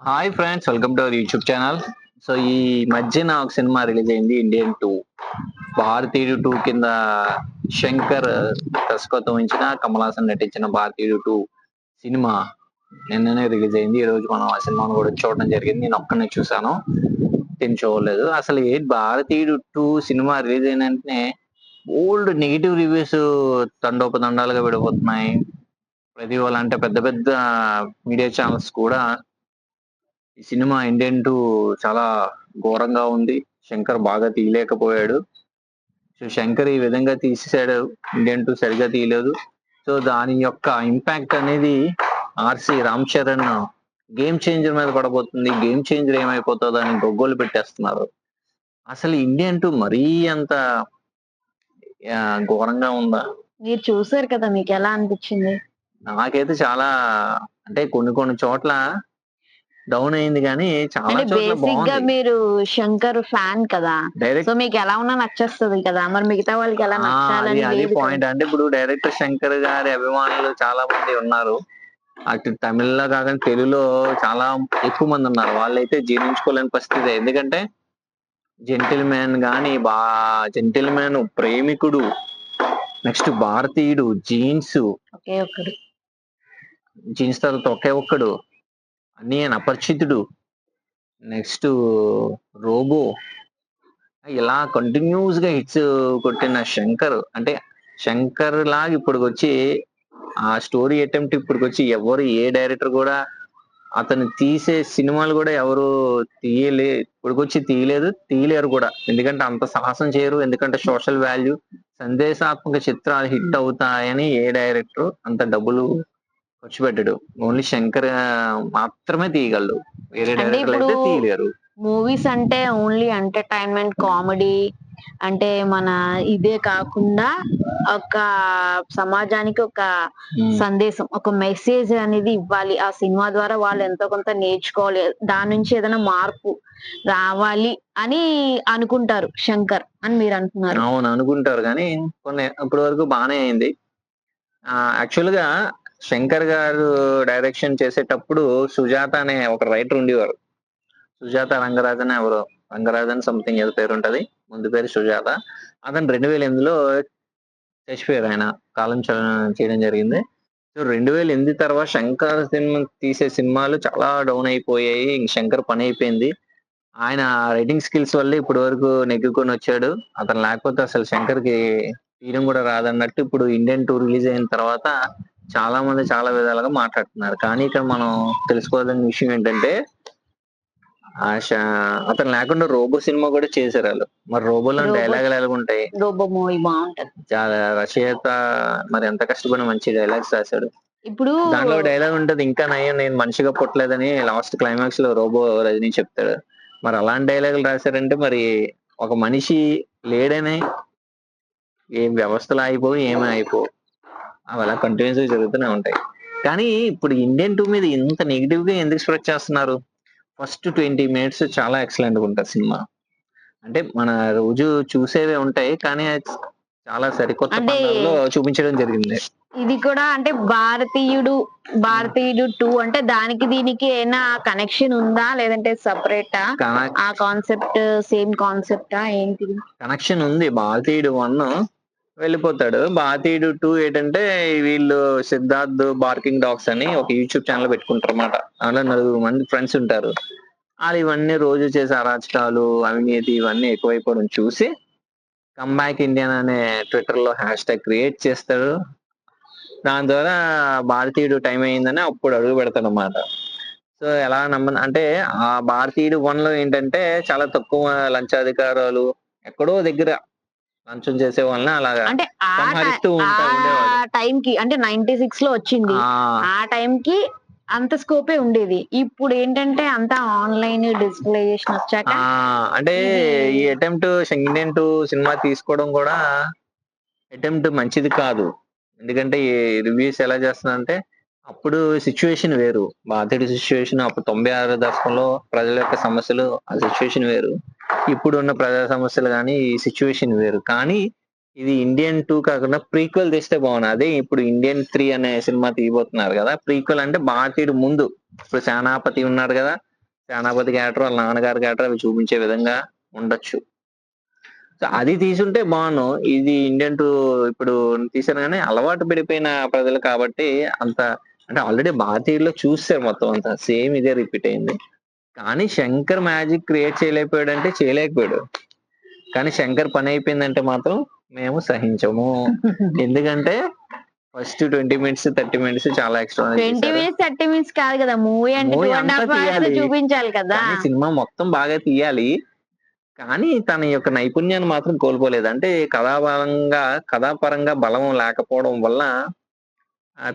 Hi friends welcome to our YouTube channel so ఈ మధ్యన ఒక సినిమా రిలీజ్ అయింది ఇండియన్ టూ భారతీయుడు టూ కింద శంకర్ దర్శకత్వం వహించిన కమల్ హాసన్ నటించిన భారతీయుడు టూ సినిమా నిన్ననే రిలీజ్ అయింది. ఈ రోజు మనం ఆ సినిమాను కూడా చూడడం జరిగింది. నేను ఒక్కనే చూసాను నేను చూడలేదు. అసలు ఏ భారతీయుడు టూ సినిమా రిలీజ్ అయిన వెంటనే ఓల్డ్ నెగిటివ్ రివ్యూస్ తండోపతండాలుగా విడిపోతున్నాయి. ప్రతి వాళ్ళంటే పెద్ద పెద్ద మీడియా ఛానల్స్ కూడా ఈ సినిమా ఇండియన్ టూ చాలా ఘోరంగా ఉంది. శంకర్ బాగా తీయలేకపోయాడు. సో శంకర్ ఈ విధంగా తీసేసాడు ఇండియన్ టూ సరిగా తీయలేదు. సో దాని యొక్క ఇంపాక్ట్ అనేది RC Ram Charan game changer మీద పడబోతుంది. గేమ్ చేంజర్ ఏమైపోతుందో అని గొగ్గోలు పెట్టేస్తున్నారు. అసలు ఇండియన్ టూ మరీ అంత ఘోరంగా ఉందా? మీరు చూసారు కదా మీకు ఎలా అనిపించింది? నాకైతే చాలా అంటే కొన్ని కొన్ని చోట్ల డౌన్ అయింది కానీ చాలా బేసిక్గా మీరు శంకర్ ఫ్యాన్ కదా. డైరెక్ట్ సో మీకు ఎలా ఉన్నా నచ్చేస్తుంది కదా. మరి మిగతా వాళ్ళకి ఎలా నచ్చాలని అది. పాయింట్ అంటే ఇప్పుడు డైరెక్టర్ శంకర్ గారి అభిమానులు చాలా మంది ఉన్నారు. అటు తమిళ్ళో కాకుండా తెలుగులో చాలా ఎక్కువ మంది ఉన్నారు. వాళ్ళైతే జీర్ణించుకోలేని పరిస్థితి. ఎందుకంటే జెంటిల్ మ్యాన్ గాని బా gentleman Premikudu next Bharateeyudu jeans jeans తర్వాత ఒకే ఒక్కడు. నేను అపరిచితుడు. Next robo. ఇలా కంటిన్యూస్గా హిట్స్ కొట్టిన శంకర్. అంటే శంకర్ లాగా ఇప్పటికొచ్చి ఆ స్టోరీ అటెంప్ట్ ఇప్పటికొచ్చి ఎవరు ఏ డైరెక్టర్ కూడా అతను తీసే సినిమాలు కూడా ఎవరు తీయలే ఇప్పటికొచ్చి తీయలేదు తీయలేరు కూడా. ఎందుకంటే అంత సాహసం చేయరు ఎందుకంటే సోషల్ వాల్యూ సందేశాత్మక చిత్రాలు హిట్ అవుతాయని ఏ డైరెక్టర్ అంత డబ్బులు ఖర్చు పెట్టడు ఓన్లీ శంకర్ మాత్రమే తీయగలడు. వేరే అంటే డైరెక్టర్లు అయితే తీయలేరు. మూవీస్ అంటే ఓన్లీ ఎంటర్టైన్మెంట్ కామెడీ అంటే మన ఇదే కాకుండా ఒక సమాజానికి ఒక. సందేశం ఒక మెసేజ్ అనేది ఇవ్వాలి. ఆ సినిమా ద్వారా వాళ్ళు ఎంతో కొంత నేర్చుకోవాలి. దాని నుంచి ఏదైనా మార్పు రావాలి అని అనుకుంటారు శంకర్ అని మీరు అంటున్నారు. అవును అనుకుంటారు. కానీ కొన్ని ఇప్పటి వరకు బాగానే అయింది. యాక్చువల్గా శంకర్ గారు డైరెక్షన్ చేసేటప్పుడు సుజాత అనే ఒక రైటర్ ఉండేవారు. సుజాత రంగరాజన్ ఎవరు రంగరాజన్ సంథింగ్ ఏదో పేరు ఉంటది. ముందు పేరు సుజాత. అతను రెండు వేల ఎనిమిదిలో చచ్చిపోయారు ఆయన. కాలం చ- చేయడం జరిగింది. సో రెండు వేల ఎనిమిది తర్వాత శంకర్ సినిమా తీసే సినిమాలు చాలా డౌన్ అయిపోయాయి. ఇంక శంకర్ పని అయిపోయింది. ఆయన రైటింగ్ స్కిల్స్ వల్ల ఇప్పటి వరకు నెగ్గుకొని వచ్చాడు. అతను లేకపోతే అసలు శంకర్కి తీయడం కూడా రాదన్నట్టు ఇప్పుడు ఇండియన్ టూ రిలీజ్ అయిన తర్వాత చాలా మంది చాలా విధాలుగా మాట్లాడుతున్నారు. కానీ ఇక్కడ మనం తెలుసుకోవాల్సిన విషయం ఏంటంటే ఆ శ- అతను లేకుండా రోబో సినిమా కూడా చేశారు వాళ్ళు. మరి రోబోలో రోబో- డైలాగులు ఎలా ఉంటాయి? రోబో మూవీ బాగుంటది. చాలా రచయిత మరి ఎంత కష్టపడి మంచి డైలాగ్స్ రాశాడు. ఇప్పుడు దాంట్లో డైలాగ్ ఉంటది ఇంకా నయ్యం నేను మనిషిగా పుట్టలేదని లాస్ట్ క్లైమాక్స్లో రోబో రజనీ చెప్తాడు. మరి అలాంటి డైలాగులు రాశారంటే మరి ఒక మనిషి లేడని ఏం వ్యవస్థలు అయిపో ఏమీ అయిపో అవి అలా కంటిన్యూస్గా జరుగుతూనే ఉంటాయి. కానీ ఇప్పుడు ఇండియన్ టూ మీద ఇంత నెగిటివ్గా ఎందుకు స్ప్రెడ్ చేస్తున్నారు? ఫస్ట్ ట్వంటీ మినిట్స్ చాలా ఎక్సలెంట్గా ఉంటుంది సినిమా. అంటే మన రోజు చూసేవే ఉంటాయి కానీ చాలా సరికొత్త చూపించడం జరిగింది. ఇది కూడా అంటే భారతీయుడు భారతీయుడు టూ అంటే దానికి దీనికి ఏమైనా కనెక్షన్ ఉందా? లేదంటే సపరేటా ఆ కాన్సెప్ట్ సేమ్ కాన్సెప్టా ఏంటిది? కనెక్షన్ ఉంది. భారతీయుడు వన్ వెళ్ళిపోతాడు. భారతీయుడు టూ ఏంటంటే వీళ్ళు సిద్ధార్థ్ బార్కింగ్ డాగ్స్ అని ఒక యూట్యూబ్ ఛానల్ పెట్టుకుంటారు అనమాట అందులో నలుగురు మంది ఫ్రెండ్స్ ఉంటారు. వాళ్ళు ఇవన్నీ రోజు చేసే అరాచకాలు అవినీతి ఇవన్నీ ఎక్కువైపోవడం చూసి కమ్బ్యాక్ ఇండియన్ అనే ట్విట్టర్లో హ్యాష్ ట్యాగ్ క్రియేట్ చేస్తాడు. దాని ద్వారా భారతీయుడు టైం అయిందని అప్పుడు అడుగు పెడతాడు అనమాట సో ఎలా నమ్మ అంటే ఆ భారతీయుడు వన్లో ఏంటంటే చాలా తక్కువ లంచాధికారాలు ఎక్కడో దగ్గర లంచం చేసే వాళ్ళని అలాగా అంటే ఆ టై- కి అంటే నైన్టీ సిక్స్లో వచ్చింది. ఆ, టైం కి అంత స్కోపే ఉండేది. ఇప్పుడు ఏంటంటే అంతా ఆన్లైన్ డిజిటలైజేషన్ వచ్చాక అంటే ఈ అటెంప్ట్ ఇండియన్ టూ సినిమా తీసుకోవడం కూడా అటెంప్ట్ మంచిది కాదు. ఎందుకంటే రివ్యూస్ ఎలా చేస్తున్నారంటే అప్పుడు సిచ్యువేషన్ వేరు. బాధితుడి సిచ్యువేషన్ అప్పుడు తొంభై ఆరు దశకంలో ప్రజల యొక్క సమస్యలు ఆ సిచ్యువేషన్ వేరు. ఇప్పుడు ఉన్న ప్రజా సమస్యలు కానీ ఈ సిచ్యువేషన్ వేరు. కానీ ఇది ఇండియన్ టూ కాకుండా ప్రీక్వెల్ తీస్తే బాగుంది అదే ఇప్పుడు ఇండియన్ త్రీ అనే సినిమా తీయబోతున్నారు కదా. ప్రీక్వెల్ అంటే భారతీయుడు ముందు. ఇప్పుడు సేనాపతి ఉన్నాడు కదా. సేనాపతి క్యారెక్టర్ వాళ్ళ నాన్నగారి క్యారెక్టర్ అవి చూపించే విధంగా ఉండొచ్చు. సో అది తీసుంటే బాగును ఇది ఇండియన్ టూ ఇప్పుడు తీసాను కానీ అలవాటు పడిపోయిన ప్రజలు కాబట్టి అంత అంటే ఆల్రెడీ భారతీయుల్లో చూస్తారు మొత్తం అంతా. సేమ్ ఇదే రిపీట్ అయింది. కానీ శంకర్ మ్యాజిక్ క్రియేట్ చేయలేకపోయాడు అంటే చేయలేకపోయాడు. కానీ శంకర్ పని అయిపోయిందంటే మాత్రం మేము సహించము. ఎందుకంటే first twenty minutes thirty minutes చాలా extra twenty minutes thirty minutes కాదు కదా మూవీ అంటే. చూపించాలి కదా. సినిమా మొత్తం బాగా తీయాలి. కానీ తన యొక్క నైపుణ్యాన్ని మాత్రం కోల్పోలేదు. అంటే కథాపరంగా కథాపరంగా బలం లేకపోవడం వల్ల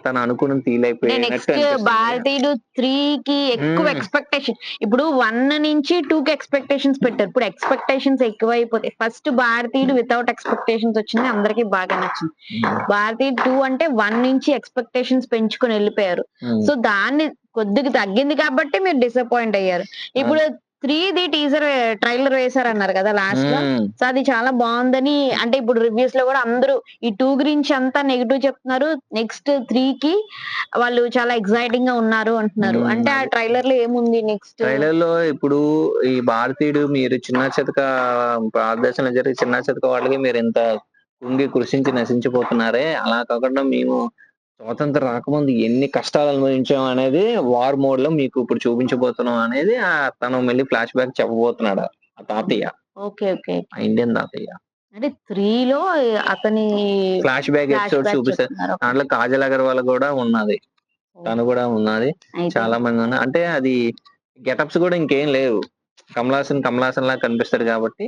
తను అనుకుని నెక్స్ట్ తీలైపోయినట్టు భారతీయుడు త్రీ కి ఎక్కువ Hmm. ఎక్స్పెక్టేషన్ ఇప్పుడు వన్ నుంచి టూ కి ఎక్స్పెక్టేషన్స్ పెట్టారు. ఇప్పుడు ఎక్స్పెక్టేషన్స్ ఎక్కువ అయిపోతాయి ఫస్ట్ భారతీయుడు వితౌట్ ఎక్స్పెక్టేషన్స్ వచ్చింది. అందరికి బాగా నచ్చింది. భారతీయుడు టూ అంటే వన్ నుంచి ఎక్స్పెక్టేషన్స్ పెంచుకొని వెళ్ళిపోయారు. సో దాన్ని కొద్దిగా తగ్గింది కాబట్టి మీరు డిసప్పాయింట్ అయ్యారు. ఇప్పుడు త్రీ ది టీజర్ ట్రైలర్ వేశారు అన్నారు కదా లాస్ట్లో. సో అది చాలా బాగుందని అంటే ఇప్పుడు రివ్యూస్లో కూడా అందరూ ఈ టూ గురించి అంతా నెగిటివ్ చెప్తున్నారు. నెక్స్ట్ త్రీ కి వాళ్ళు చాలా ఎక్సైటింగ్గా ఉన్నారు అంటున్నారు. అంటే ఆ. ట్రైలర్లో ఏముంది నెక్స్ట్ ట్రైలర్లో ఇప్పుడు ఈ భారతీయుడు మీరు చిన్న చితక భారతదేశంలో జరిగే చిన్న చితక వాళ్ళకి మీరు ఇంత కుంగి కృషించి నశించిపోతున్నారే. అలా కాకుండా మేము స్వాతంత్రం రాకముందు ఎన్ని కష్టాలు అనుభవించాం అనేది వార్ మోడ్లో మీకు ఇప్పుడు చూపించబోతున్నాం అనేది ఆ తను మళ్ళీ ఫ్లాష్ బ్యాక్ చెప్పబోతున్నాడు ఆ తాతయ్య. Okay okay. ఆ ఇండియన్ తాతయ్య. అంటే త్రీ లో అతని ఫ్లాష్ బ్యాక్ ఎపిసోడ్ చూపిస్తారు. దాంట్లో కాజల్ అగర్వాల్ కూడా ఉన్నది. తను కూడా ఉన్నది. చాలా మంది ఉన్నారు అంటే అది గెటప్స్ కూడా ఇంకేం లేవు. కమలాసన్ కమలాసన్ లా కనిపిస్తాడు కాబట్టి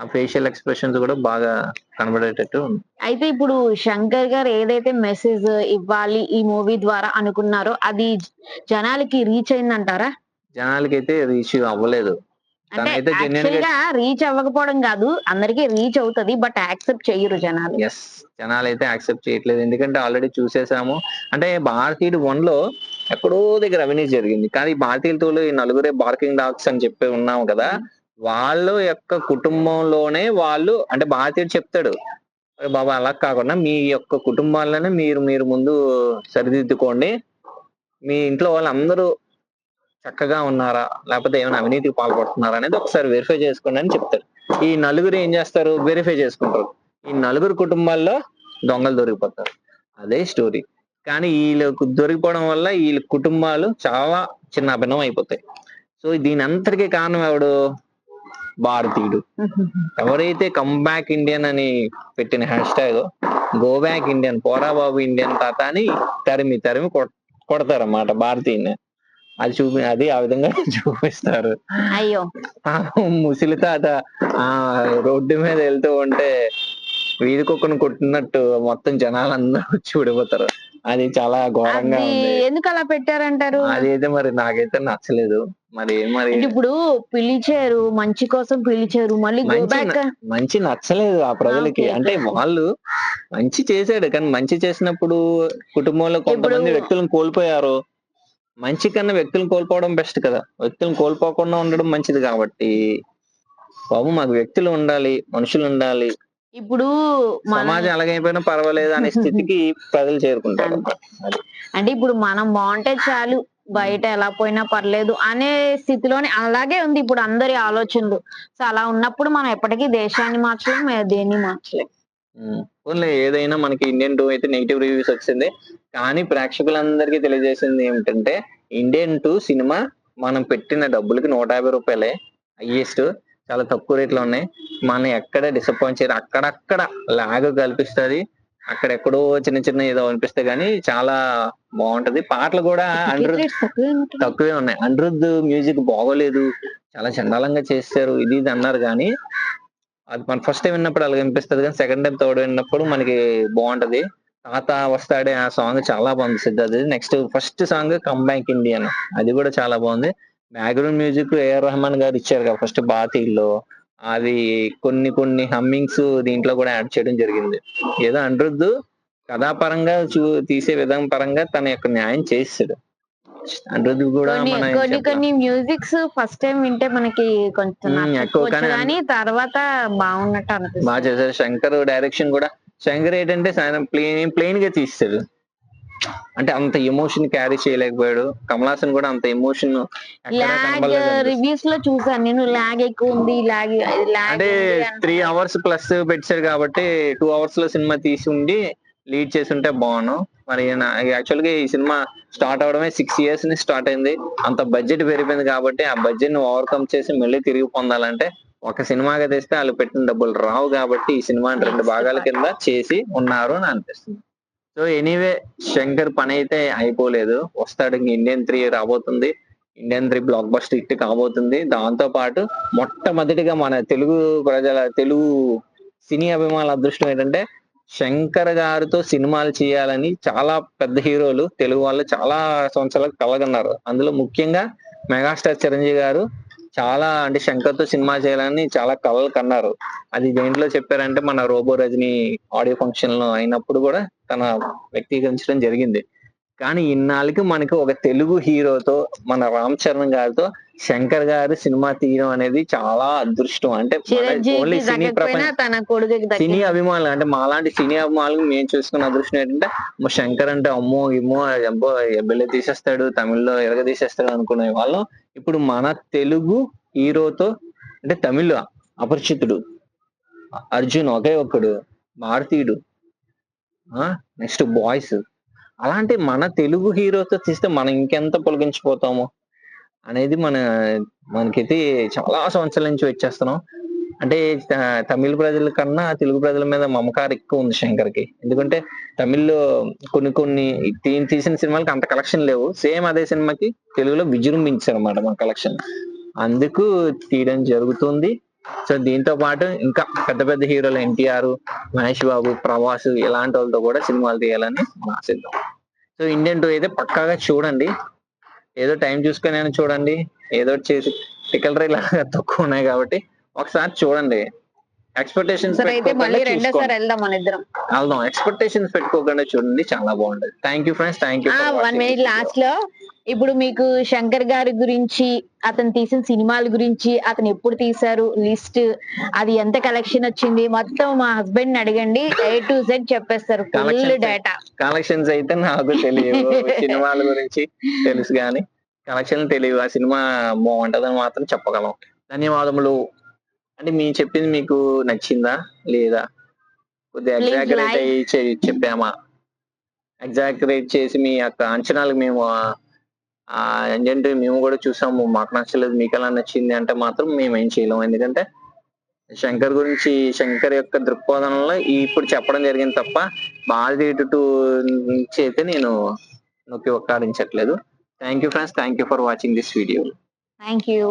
ఆ ఫేషియల్ ఎక్స్ప్రెషన్స్ కూడా బాగా కనబడేటట్టు ఉంది. అయితే ఇప్పుడు శంకర్ గారు ఏదైతే మెసేజ్ ఇవ్వాలి ఈ మూవీ ద్వారా అనుకున్నారో అది జనాలకి రీచ్ అయిందంటారా? జనాలకైతే రీచ్ అవ్వలేదు. అంటే యాక్చువల్ గా- రీచ్ అవ్వకపోవడం కాదు అందరికి రీచ్ అవుతది బట్ యాక్సెప్ట్ చెయ్యరు జనాలు. ఎస్ జనాలు అయితే యాక్సెప్ట్ చేయట్లేదు. ఎందుకంటే ఆల్రెడీ చూసేసాము. అంటే భారతీయుడు వన్లో ఎక్కడో దగ్గర అవినీతి జరిగింది. కానీ భారతీయులతో ఈ నలుగురే బార్కింగ్ డాగ్స్ అని చెప్పి ఉన్నాం కదా. వాళ్ళ యొక్క కుటుంబంలోనే వాళ్ళు అంటే బాధ్యత చెప్తాడు. బాబా అలా కాకుండా మీ యొక్క కుటుంబాల్లోనే మీరు మీరు ముందు సరిదిద్దుకోండి. మీ ఇంట్లో వాళ్ళందరూ చక్కగా ఉన్నారా? లేకపోతే ఏమైనా అవినీతికి పాల్పడుతున్నారా అనేది ఒకసారి వెరిఫై చేసుకోండి అని చెప్తారు ఈ నలుగురు ఏం చేస్తారు? వెరిఫై చేసుకుంటారు. ఈ నలుగురు కుటుంబాల్లో దొంగలు దొరికిపోతారు. అదే స్టోరీ కానీ వీళ్ళకు దొరికిపోవడం వల్ల వీళ్ళ కుటుంబాలు చాలా చిన్న భిన్నం అయిపోతాయి. సో దీని అంతటికీ కారణం ఎవడు? భారతీయుడు. ఎవరైతే కమ్ బ్యాక్ ఇండియన్ అని పెట్టిన hashtag go back Indian పోరా బాబు ఇండియన్ తాత అని తరిమి తరిమి కొడతారన్నమాట భారతీయుని. అది చూపి అది ఆ విధంగా చూపిస్తారు. అయ్యో. ముసలి తాత ఆ రోడ్డు మీద వెళ్తూ ఉంటే వీధి కుక్కను కొట్టినట్టు మొత్తం జనాలందరూ వచ్చి విడిపోతారు అది చాలా ఘోరంగా అది ఉంది. ఎందుకు అలా పెట్టారంటారు? అది అయితే మరి నాకైతే నచ్చలేదు. మరి ఏం మరి అంటే ఇప్పుడు పిలిచారు మంచి కోసం పిలిచారు మళ్ళీ గో మంచి బ్యాక్ మంచి నచ్చలేదు ఆ ప్రజలకి. Okay. అంటే వాళ్ళు మంచి చేశాడు కానీ మంచి చేసినప్పుడు కుటుంబంలో కొంతమంది ఇప్పుడు- వ్యక్తులను కోల్పోయారు. మంచి కన్నా వ్యక్తులను కోల్పోవడం బెస్ట్ కదా. వ్యక్తులను కోల్పోకుండా ఉండడం మంచిది కాబట్టి. బాబు మాకు వ్యక్తులు ఉండాలి మనుషులు ఉండాలి. ఇప్పుడు సమాజం ఎలాగైపోయినా పర్వాలేదు అనే స్థితికి ప్రజలు చేరుకుంటారు. అంటే ఇప్పుడు మనం బాగుంటే చాలు బయట ఎలా పోయినా పర్లేదు అనే స్థితిలోనే అలాగే ఉంది ఇప్పుడు అందరి ఆలోచనలు. సో అలా ఉన్నప్పుడు మనం ఎప్పటికీ దేశాన్ని మార్చలేం మే- దేన్ని మార్చలేం. పోన్లే ఏదైనా మనకి ఇండియన్ టూ అయితే నెగిటివ్ రివ్యూస్ వచ్చింది. కానీ ప్రేక్షకులందరికీ తెలియజేసింది ఏమిటంటే ఇండియన్ టూ సినిమా మనం పెట్టిన డబ్బులకి నూట యాభై రూపాయలే హైయెస్ట్. చాలా తక్కువ రేట్లో ఉన్నాయి. మనం ఎక్కడ డిసప్పాయింట్ చేయరు. అక్కడక్కడ లాగ్ కల్పిస్తుంది. అక్కడెక్కడో చిన్న చిన్న ఏదో అనిపిస్తే గానీ చాలా బాగుంటది. పాటలు కూడా అనిరుద్. తక్కువే ఉన్నాయి. అనిరుద్ మ్యూజిక్ బాగోలేదు. చాలా చండాలంగా చేస్తారు. ఇది ఇది అన్నారు కానీ అది మన ఫస్ట్ టైం విన్నప్పుడు అలాగ అనిపిస్తుంది కానీ సెకండ్ టైం థర్డ్ విన్నప్పుడు మనకి బాగుంటది. తాత వస్తాడే ఆ సాంగ్ చాలా బాగుంది Siddharth next first song come back Indian అది కూడా చాలా బాగుంది. బ్యాక్గ్రౌండ్ మ్యూజిక్ ఏఆర్ రెహమాన్ గారు ఇచ్చారు కదా ఫస్ట్ బాతీల్లో. అది కొన్ని కొన్ని హమ్మింగ్స్ దీంట్లో కూడా యాడ్ చేయడం జరిగింది. ఏదో అనిరుద్ కథాపరంగా చూ తీసే విధానం పరంగా తన యొక్క న్యాయం చేస్తాడు అనిరుద్ కూడా మనం కొన్ని. కొన్ని మ్యూజిక్స్ ఫస్ట్ టైం వింటే మనకి కొంచెం ఎక్కువ కానీ తర్వాత బాగున్నట్టు బాగా చేశారు. శంకర్ డైరెక్షన్ కూడా. శంకర్ ఏంటంటే ప్లేన్ ప్లేన్గా తీస్తాడు. అంటే అంత ఎమోషన్ క్యారీ చేయలేకపోయాడు. కమల్ హాసన్ కూడా అంత ఎమోషన్ లాగ్ రివ్యూస్లో చూసాను నేను లాగ్ ఎక్కువ ఉంది లాగ్ అంటే త్రీ అవర్స్ ప్లస్ పెట్టాడు కాబట్టి టూ అవర్స్లో సినిమా తీసి ఉండి లీడ్ చేసి ఉంటే బాగును మరి యాక్చువల్గా ఈ సినిమా స్టార్ట్ అవడమే సిక్స్ ఇయర్స్ని స్టార్ట్ అయింది. అంత బడ్జెట్ పెరిగిపోయింది కాబట్టి ఆ బడ్జెట్ని ఓవర్కమ్ చేసి మళ్ళీ తిరిగి పొందాలంటే ఒక సినిమాగా తెస్తే వాళ్ళు పెట్టిన డబ్బులు రావు కాబట్టి ఈ సినిమాని రెండు భాగాల కింద చేసి ఉన్నారు అని అనిపిస్తుంది. సో ఎనీవే శంకర్ పని అయితే అయిపోలేదు. వస్తాడు ఇంక ఇండియన్ త్రీ రాబోతుంది. Indian three blockbuster hit కాబోతుంది. దాంతో పాటు మొట్టమొదటిగా మన తెలుగు ప్రజల తెలుగు సినీ అభిమానుల అదృష్టం ఏంటంటే శంకర్ గారితో సినిమాలు చేయాలని చాలా పెద్ద హీరోలు తెలుగు వాళ్ళు చాలా సంవత్సరాలకు కలగన్నారు. అందులో ముఖ్యంగా మెగాస్టార్ చిరంజీవి గారు చాలా అంటే శంకర్తో సినిమా చేయాలని చాలా కలలు కన్నారు. అది దేంట్లో చెప్పారంటే మన రోబో రజనీ ఆడియో ఫంక్షన్లో అయినప్పుడు కూడా తన వ్యక్తీకరించడం జరిగింది. కానీ ఇన్నాళ్ళకి మనకి ఒక తెలుగు హీరోతో మన రామ్ చరణ్ గారితో శంకర్ గారు సినిమా తీయడం అనేది చాలా అదృష్టం. అంటే ఓన్లీ సినీ ప్రపంచం సినీ అభిమానులు అంటే మాలాంటి సినీ అభిమానులు మేము చూసుకున్న అదృష్టం ఏంటంటే శంకర్ అంటే అమ్మో ఇమ్మో అబ్బో ఎబ్బెళ్ళే తీసేస్తాడు తమిళ్ళో ఎరగ తీసేస్తాడు అనుకునే వాళ్ళం. ఇప్పుడు మన తెలుగు హీరోతో అంటే తమిళ అపరిచితుడు. అర్జున్ ఒకే ఒక్కడు భారతీయుడు. Next boys. అలాంటి మన తెలుగు హీరోతో తీస్తే మనం ఇంకెంత పొలగించిపోతాము అనేది మన మనకైతే చాలా సంవత్సరాల నుంచి వచ్చేస్తున్నాం. అంటే తమిళ ప్రజల కన్నా తెలుగు ప్రజల మీద మమకారం ఎక్కువ ఉంది శంకర్కి ఎందుకంటే తమిళ్ళో కొన్ని కొన్ని తీసిన సినిమాలకి అంత కలెక్షన్ లేవు. సేమ్ అదే సినిమాకి తెలుగులో విజృంభించారు అన్నమాట మా కలెక్షన్. అందుకు తీయడం జరుగుతుంది. సో దీంతో పాటు ఇంకా పెద్ద పెద్ద హీరోలు ఎన్టీఆర్ మహేష్ బాబు ప్రభాస్ ఇలాంటి వాళ్ళతో కూడా సినిమాలు తీయాలని ఆశిద్దాం. సో ఇండియన్ టూ అయితే పక్కాగా చూడండి. ఏదో టైం చూసుకొని చూడండి. ఏదో చేసి టికెట్ రేట్ లాగా తక్కువ ఉన్నాయి కాబట్టి ఒకసారి చూడండి. ఎక్స్పెక్టేషన్స్ సరే అయితే మళ్ళీ రెండోసారి వెళ్దాం మన ఇద్దరం. వెళ్దాం. ఎక్స్పెక్టేషన్స్ పెట్టుకోకుండా చూడండి చాలా బాగుంటది. Thank you friends thank you one minute లాస్ట్లో ఇప్పుడు మీకు శంకర్ గారి గురించి అతను తీసిన సినిమాల గురించి అతను ఎప్పుడు తీశారు లిస్ట్ అది ఎంత కలెక్షన్ వచ్చింది మొత్తం మా హస్బెండ్ని అడగండి. ఏ టు జెడ్ చెప్పేస్తారు ఫుల్ డేటా కలెక్షన్స్ అయితే నాకు తెలియదు సినిమాల గురించి తెలుసు కానీ కలెక్షన్ తెలియదు ఆ సినిమా బాగుంటదని మాత్రం చెప్పగలం. ధన్యవాదములు. అంటే మేము చెప్పింది మీకు నచ్చిందా? లేదా? కొద్దిగా Please ఎగ్జాగరేట్ like. అయ్యి చే- చెప్పామా? ఎగ్జాగరేట్ చేసి మీ యొక్క అంచనాలకు మేము ఆ, ఏంటంటే మేము కూడా చూసాము. మాకు నచ్చలేదు మీకు ఎలా నచ్చింది అంటే మాత్రం మేము ఏం చేయలేము ఎందుకంటే శంకర్ గురించి శంకర్ యొక్క దృక్పథంలో ఇప్పుడు చెప్పడం జరిగింది తప్ప భారతీయ టూ నుంచి అయితే నేను నొక్కి ఒక్కాడించట్లేదు. Thank you friends thank you for watching this video thank you